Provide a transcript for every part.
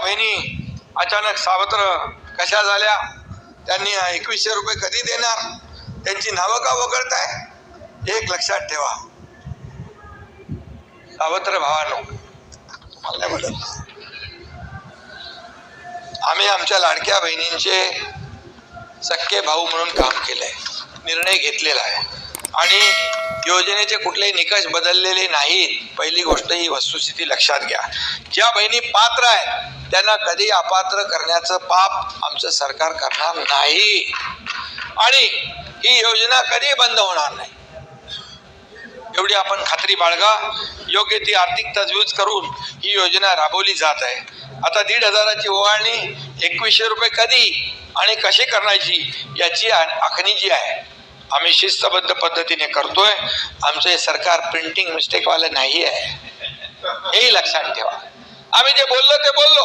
बहिणी अचानक सावत्र कशा झाल्या? त्यांनी एकवीसशे रुपये कधी देणार? त्यांची नावं का वगळताय? एक लक्षात ठेवा. सावत्र भावानो तुम्हाला म्हणत. आम्ही आमच्या लाडक्या बहिणींचे सख्खे भाऊ म्हणून काम केलंय. निर्णय घेतलेला आहे. आणि योजनेचे कुठलेही निकष बदललेले नाहीत. पहिली गोष्ट ही वस्तुस्थिती लक्षात घ्या. ज्या बहिणी पात्र आहेत त्यांना कधी अपात्र करण्याचं पाप आमचं सरकार करणार नाही. आणि ही योजना कधी बंद होणार नाही? एवढी आपण खात्री बाळगा. योग्य ती आर्थिक तजवीज करून ही योजना राबवली जात आहे. आता दीड हजाराची ओवाळणी एकवीसशे रुपये कधी आणि कशी करायची याची आखणी जी आहे आम्ही शिस्तबद्ध पद्धतीने करतोय. आमचं हे सरकार प्रिंटिंग मिस्टेकवालं नाही आहे. हेही लक्षात ठेवा. आम्ही जे बोललो ते बोललो.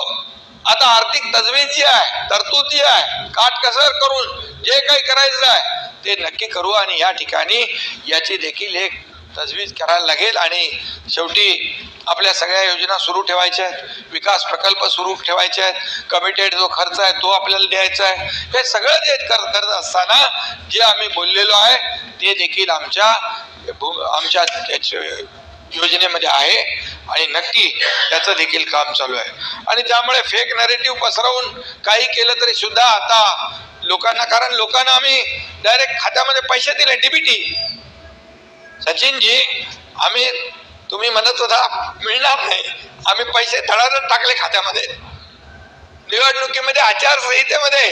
आता आर्थिक तजवीज जी आहे तरतूद जी आहे काटकसर करून जे काही करायचं आहे ते नक्की करू आणि या ठिकाणी याची देखील एक तजवीज करायला लागेल आणि शेवटी आपल्या सगळ्या योजना सुरू ठेवायच्या आहेत. विकास प्रकल्प सुरू ठेवायचे आहेत. कमिटेड जो खर्च आहे तो आपल्याला द्यायचा आहे. हे सगळं जे कर करत असताना जे आम्ही बोललेलो आहे ते देखील आमच्या भू- आमच्या योजनेमध्ये आहे. आणि नक्की त्याचं देखील काम चालू आहे. आणि त्यामुळे फेक नरेटिव्ह पसरवून काही केलं तरी सुद्धा आता लोकांना कारण लोकांना आम्ही डायरेक्ट खात्यामध्ये पैसे दिले डीबीटी सचिनजी आम्ही तुम्ही म्हणत होता मिळणार नाही. आम्ही पैसे धडाधड टाकले खात्यामध्ये. निवडणुकीमध्ये आचारसंहितेमध्ये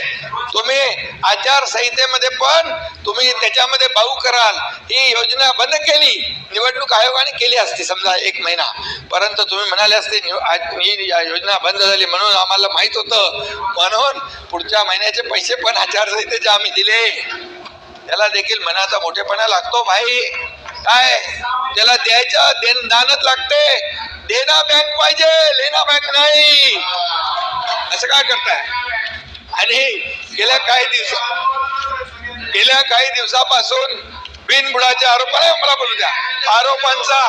तुम्ही आचारसंहितेमध्ये पण तुम्ही त्याच्यामध्ये भाऊ कराल. ही योजना बंद केली. निवडणूक आयोगाने केली असती समजा एक महिना. परंतु तुम्ही म्हणाले असते निव- ही या योजना बंद झाली म्हणून आम्हाला माहीत होतं. म्हणून पुढच्या महिन्याचे पैसे पण आचारसंहितेचे आम्ही दिले. त्याला देखील मनाचा मोठेपणा लागतो भाई. काय? त्याला द्यायचं देण दानच लागते. देना बँक पाहिजे लेना बँक नाही. असं काय करताय? आणि गेल्या काही दिवसा गेल्या काही दिवसापासून बिनबुडाच्या आरोप आहे मला बोलू द्या. आरोपांचा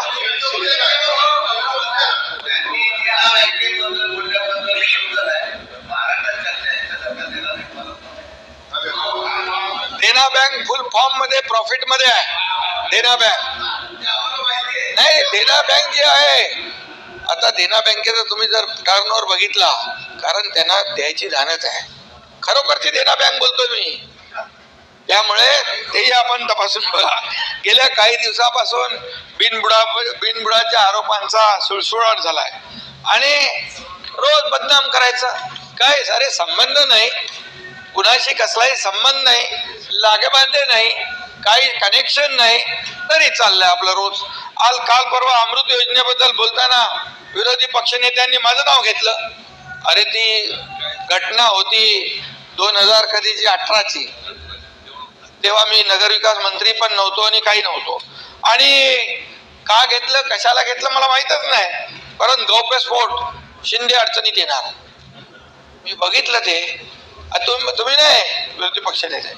देना बँक फुल फॉर्ममध्ये प्रॉफिटमध्ये आहे. देना बँक नाही देना बँक जी आहे आता देना बँकेचा तुम्ही जर टर्न बघितला कारण त्यांना द्यायची जाणच आहे. खरोखरची देना बँक बोलतोय मी. त्यामुळे तेही आपण तपासून बघा. गेल्या काही दिवसापासून बिनबुडा बिनबुडाच्या आरोपांचा सुळसुळाट झालाय. आणि रोज बदनाम करायचा. काय सारे संबंध नाही. कुणाशी कसलाही संबंध नाही. लागेबांधे नाही. काही कनेक्शन नाही. तरी चाललंय आपलं रोज. आज काल परवा अमृत योजनेबद्दल बोलताना विरोधी पक्षनेत्यांनी माझं नाव घेतलं. अरे ती घटना होती दोन हजार कधीची? अठराची. तेव्हा मी नगरविकास मंत्री पण नव्हतो आणि काही नव्हतो. आणि का घेतलं? कशाला घेतलं? मला माहीतच नाही. कारण गौप्यस्फोट शिंदे अडचणीत येणार. मी बघितलं ते. तुम्ही नाही विरोधी पक्षनेते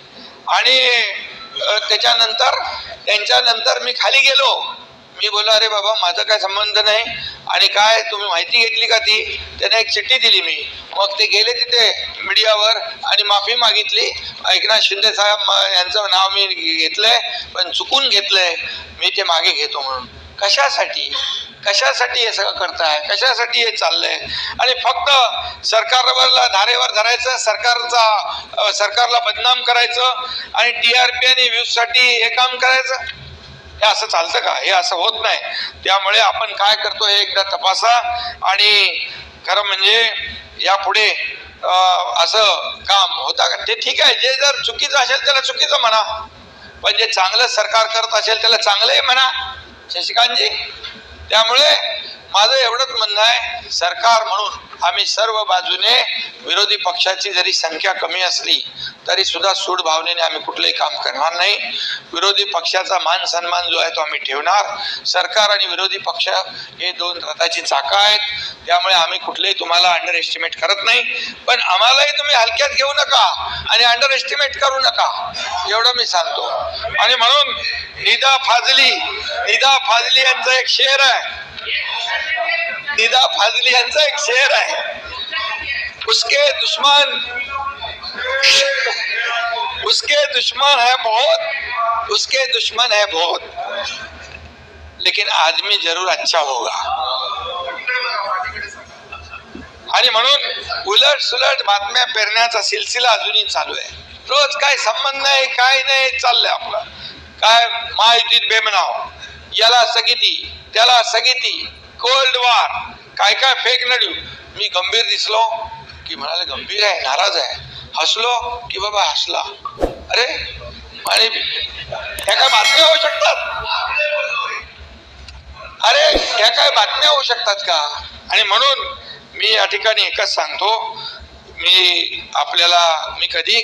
आणि त्याच्यानंतर त्यांच्यानंतर मी खाली गेलो. मी बोललो अरे बाबा माझा काय संबंध नाही आणि काय तुम्ही माहिती घेतली का ती? त्याने एक चिठ्ठी दिली मी. मग ते गेले तिथे मीडियावर आणि माफी मागितली. एकनाथ शिंदे साहेब यांचं नाव मी घेतलंय पण चुकून घेतलंय. मी ते मागे घेतो म्हणून. कशासाठी? कशासाठी हे सगळं करताय? कशासाठी हे चाललंय? आणि फक्त सरकारवरला धारेवर धरायचं सरकारचा सरकारला बदनाम करायचं आणि टी आर पी आणि व्ह्यूजसाठी हे काम करायचं? हे असं चालतं का? हे असं होत नाही. त्यामुळे आपण काय करतो हे एकदा तपासा आणि खरं म्हणजे यापुढे असं काम होता का? ते ठीक आहे. जे जर चुकीचं असेल त्याला चुकीचं म्हणा. पण जे चांगलं सरकार करत असेल त्याला चांगलंही म्हणा. शशिकांतजी त्यामुळे माझं एवढंच म्हणणं आहे. सरकार म्हणून आम्ही सर्व बाजूने विरोधी पक्षाची जरी संख्या कमी असली तरी सुद्धा सूड भावनेने आम्ही कुठलंही काम करणार नाही. विरोधी पक्षाचा मान सन्मान जो आहे तो आम्ही ठेवणार. सरकार आणि विरोधी पक्ष हे दोन रथाची चाकं आहेत. त्यामुळे आम्ही कुठलेही तुम्हाला अंडर एस्टिमेट करत नाही. पण आम्हालाही तुम्ही हलक्यात घेऊ नका आणि अंडर एस्टिमेट करू नका. एवढं मी सांगतो. आणि म्हणून निदा फाजली निदा फाजली यांचा एक शेर आहे. निदा फाजली यांचा एक शेर आहे. उसके दुश्मन उसके दुश्मन है बहुत उसके दुश्मन है बहुत। लेकिन आदमी जरूर अच्छा होगा। आणि म्हणून उलट सुलट बातम्या पेरण्याचा सिलसिला अजूनही चालू आहे. रोज काय संबंध नाही काय नाही चाललंय आपलं. काय महायुतीत बेमनाव. याला सगिती त्याला सगिती. Cold war. काय काय फेक नडू मी गंभीर दिसलो की म्हणाले गंभीर आहे नाराज आहे. हसलो की बाबा हसला. अरे आणि ह्या काय बातम्या होऊ शकतात? अरे ह्या काय बातम्या होऊ शकतात का? आणि म्हणून मी या ठिकाणी एकच सांगतो मी आपल्याला मी कधी